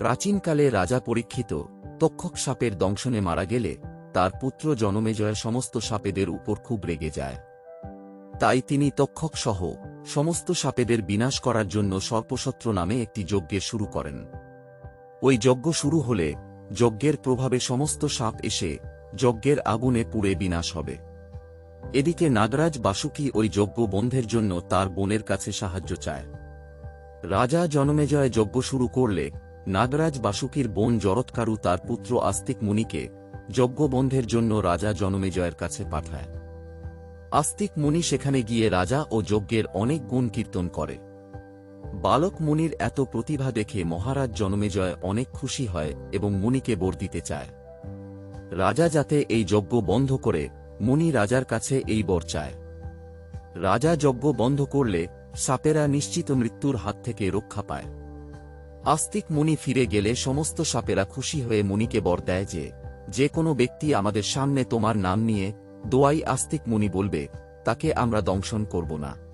প্রাচীনকালে রাজা পরীক্ষিত তক্ষক সাপের দংশনে মারা গেলে তার পুত্র জনমেজয় সমস্ত সাপেদের উপর খুব রেগে যায়। তাই তিনি তক্ষক সহ সমস্ত সাপেদের বিনাশ করার জন্য সর্পসত্র নামে একটি যজ্ঞের শুরু করেন। ওই যজ্ঞ শুরু হলে যজ্ঞের প্রভাবে সমস্ত সাপ এসে যজ্ঞের আগুনে পুড়ে বিনাশ হবে। এদিকে নাগরাজ বাসুকি ওই যজ্ঞ বন্ধের জন্য তার বোনের কাছে সাহায্য চায়। রাজা জনমেজয় যজ্ঞ শুরু করলে নাগরাজ বাসুকির বোন জরৎকারু তার পুত্র আস্তিক মুনিকে যজ্ঞ বন্ধের জন্য রাজা জনমেজয়ের কাছে পাঠায়। আস্তিক মুনি সেখানে গিয়ে রাজা ও যজ্ঞের অনেক গুণ কীর্তন করে। বালক মুনির এত প্রতিভা দেখে মহারাজ জনমেজয় অনেক খুশি হয় এবং মুনিকে বর দিতে চায়। রাজা যাতে এই যজ্ঞ বন্ধ করে, মুনি রাজার কাছে এই বর চায়। রাজা যজ্ঞ বন্ধ করলে সাপেরা নিশ্চিত মৃত্যুর হাত থেকে রক্ষা পায়। আস্তিক মুনি ফিরে গেলে সমস্ত সাপেরা খুশি হয়ে মুনিকে বর দেয় যে যে কোনো ব্যক্তি আমাদের সামনে তোমার নাম নিয়ে দোয়াই আস্তিক মুনি বলবে, তাকে আমরা দংশন করব না।